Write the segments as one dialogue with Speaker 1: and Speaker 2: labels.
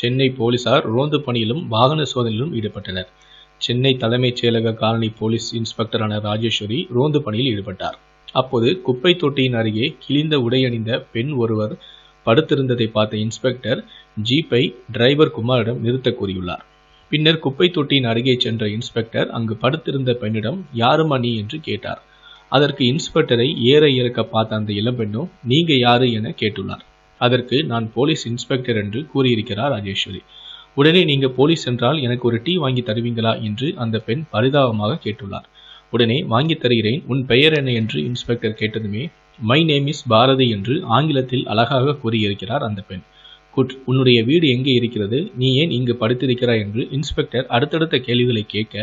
Speaker 1: சென்னை போலீசார் ரோந்து பணியிலும் வாகன சோதனையிலும் ஈடுபட்டனர். சென்னை தலைமைச் செயலக காலனி போலீஸ் இன்ஸ்பெக்டரான ராஜேஸ்வரி ரோந்து பணியில் ஈடுபட்டார். அப்போது குப்பை தொட்டியின் அருகே கிழிந்த உடை அணிந்த பெண் ஒருவர் படுத்திருந்ததை பார்த்த இன்ஸ்பெக்டர் ஜீப்பை டிரைவர் குமாரிடம் நிறுத்த கூறியுள்ளார். பின்னர் குப்பை தொட்டியின் அருகே சென்ற இன்ஸ்பெக்டர் அங்கு படுத்திருந்த பெண்ணிடம் யாருமா நீ? என்று கேட்டார். அதற்கு இன்ஸ்பெக்டரை ஏற இறக்க பார்த்த அந்த இளம்பெண்ணும் நீங்க யாரு? என கேட்டுள்ளார். அதற்கு நான் போலீஸ் இன்ஸ்பெக்டர் என்று கூறியிருக்கிறார் ராஜேஸ்வரி. உடனே நீங்க போலீஸ் என்றால் எனக்கு ஒரு டீ வாங்கி தருவீங்களா என்று அந்த பெண் பரிதாபமாக கேட்டுள்ளார். உடனே வாங்கி தருகிறேன் உன் பெயர் என்ன என்று இன்ஸ்பெக்டர் கேட்டதுமே மை நேம் இஸ் பாரதி என்று ஆங்கிலத்தில் அழகாக கூறியிருக்கிறார் அந்த பெண். குட் உன்னுடைய வீடு எங்கே இருக்கிறது? நீ ஏன் இங்கு படுத்திருக்கிறாய்? என்று இன்ஸ்பெக்டர் அடுத்தடுத்த கேள்விகளை கேட்க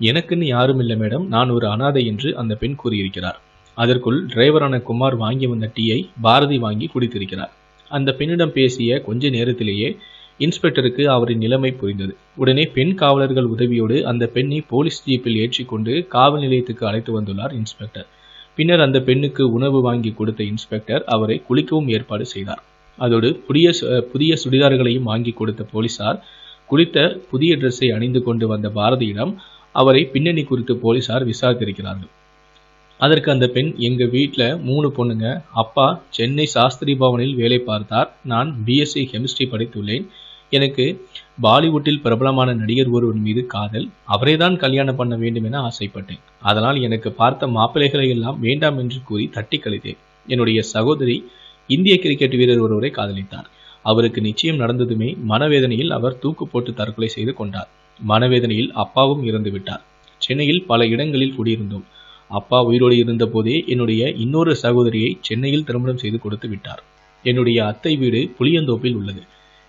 Speaker 1: எனக்குன்னு யாரும் இல்லை மேடம் நான் ஒரு அனாதை என்று அந்த பெண் கூறியிருக்கிறார். அதற்குள் டிரைவரான குமார் வாங்கி வந்த டீயை பாரதி வாங்கி குடித்திருக்கிறார். அந்த பெண்ணிடம் பேசிய கொஞ்ச நேரத்திலேயே இன்ஸ்பெக்டருக்கு அவரின் நிலைமை புரிந்தது. உடனே பெண் காவலர்கள் உதவியோடு அந்த பெண்ணை போலீஸ் ஜீப்பில் ஏற்றிக்கொண்டு காவல் நிலையத்துக்கு அழைத்து வந்துள்ளார் இன்ஸ்பெக்டர். பின்னர் அந்த பெண்ணுக்கு உணவு வாங்கி கொடுத்த இன்ஸ்பெக்டர் அவரை குளிக்கவும் ஏற்பாடு செய்தார். அதோடு புதிய சு- புதிய சுடிதார்களையும் வாங்கி கொடுத்த போலீசார் குளித்த புதிய ட்ரெஸ்ஸை அணிந்து கொண்டு வந்த பாரதியிடம் அவரை பின்னணி குறித்து போலீசார் விசாரித்திருக்கிறார்கள். அதற்கு அந்த பெண் எங்க வீட்டில் மூணு பொண்ணுங்க. அப்பா சென்னை சாஸ்திரி பவனில் வேலை பார்த்தார். நான் பிஎஸ்சி கெமிஸ்ட்ரி படித்துள்ளேன். எனக்கு பாலிவுட்டில் பிரபலமான நடிகர் ஒருவர் மீது காதல். அவரை தான் கல்யாணம் பண்ண வேண்டும் என ஆசைப்பட்டேன். அதனால் எனக்கு பார்த்த மாப்பிள்ளைகளை எல்லாம் வேண்டாம் என்று கூறி தட்டி கழித்தேன். என்னுடைய சகோதரி இந்திய கிரிக்கெட் வீரர் ஒருவரை காதலித்தார். அவருக்கு நிச்சயம் நடந்ததுமே மனவேதனையில் அவர் தூக்கு போட்டு தற்கொலை செய்து கொண்டார். மனவேதனையில் அப்பாவும் இறந்து விட்டார் சென்னையில் பல இடங்களில் குடியிருந்தோம். அப்பா உயிரோடு இருந்தபோதே என்னுடைய இன்னொரு சகோதரியை சென்னையில் திருமணம் செய்து கொடுத்து விட்டார். என்னுடைய அத்தை வீடு புளியந்தோப்பில் உள்ளது.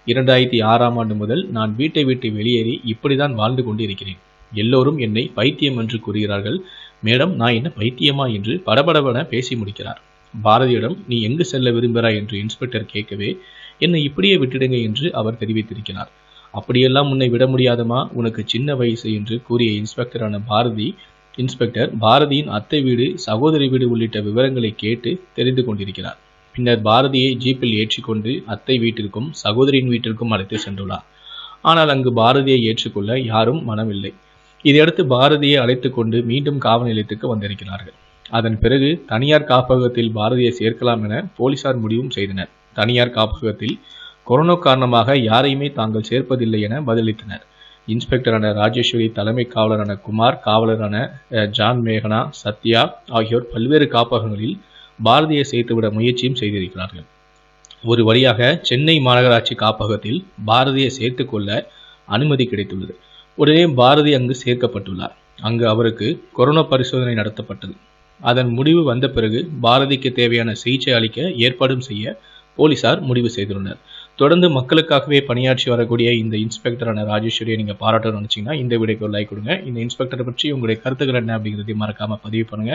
Speaker 1: இரண்டாயிரத்தி ஆறாம் ஆண்டு முதல் நான் வீட்டை விட்டு வெளியேறி இப்படிதான் வாழ்ந்து கொண்டு இருக்கிறேன் எல்லோரும் என்னை பைத்தியம் என்று கூறுகிறார்கள். மேடம் நான் என்ன பைத்தியமா என்று படபடபட பேசி முடிக்கிறார். பாரதியிடம் நீ எங்கு செல்ல விரும்புகிறாய்? என்று இன்ஸ்பெக்டர் கேட்கவே என்னை இப்படியே விட்டுடுங்க என்று அவர் தெரிவித்திருக்கிறார். அப்படியெல்லாம் உன்னை விட முடியாதமா உனக்கு சின்ன வயசு என்று கூறிய இன்ஸ்பெக்டரான பாரதி இன்ஸ்பெக்டர் பாரதியின் அத்தை வீடு சகோதரி வீடு உள்ளிட்ட விவரங்களை கேட்டு தெரிந்து கொண்டிருக்கிறார். பின்னர் பாரதியை ஜீப்பில் ஏற்றிக்கொண்டு அத்தை வீட்டிற்கும் சகோதரியின் வீட்டிற்கும் அழைத்து சென்றுள்ளார். ஆனால் அங்கு பாரதியை ஏற்றுக்கொள்ள யாரும் மனமில்லை. இதையடுத்து பாரதியை அழைத்து கொண்டு மீண்டும் காவல் நிலையத்துக்கு வந்திருக்கிறார்கள். அதன் பிறகு தனியார் காப்பகத்தில் பாரதியை சேர்க்கலாம் என போலீசார் முடிவும் செய்தனர். தனியார் காப்பகத்தில் கொரோனா காரணமாக யாரையுமே தாங்கள் சேர்ப்பதில்லை என பதிலளித்தனர். இன்ஸ்பெக்டரான ராஜேஸ்வரி தலைமை காவலரான குமார் காவலரான ஜான் மேகனா சத்யா ஆகியோர் பல்வேறு காப்பகங்களில் பாரதியை சேர்த்துவிட முயற்சியும் செய்திருக்கிறார்கள். ஒரு வழியாக சென்னை மாநகராட்சி காப்பகத்தில் பாரதியை சேர்த்துக்கொள்ள அனுமதி கிடைத்துள்ளது. உடனே பாரதி அங்கு சேர்க்கப்பட்டுள்ளார். அங்கு அவருக்கு கொரோனா பரிசோதனை நடத்தப்பட்டது. அதன் முடிவு வந்த பிறகு பாரதிக்கு தேவையான சிகிச்சை அளிக்க ஏற்பாடும் செய்ய போலீசார் முடிவு செய்துள்ளனர். தொடர்ந்து மக்களுக்காகவே பணியாற்றி வரக்கூடிய இந்த இன்ஸ்பெக்டரான ராஜேஸ்வரியை நீங்கள் பாராட்டணும்னு நினச்சிங்கன்னா இந்த வீடியோக்கு ஒரு லைக் கொடுங்க. இந்த இன்ஸ்பெக்டரை பற்றி உங்களுடைய கருத்துக்கள் என்ன அப்படிங்கிறதையும் மறக்காமல் பதிவு பண்ணுங்க.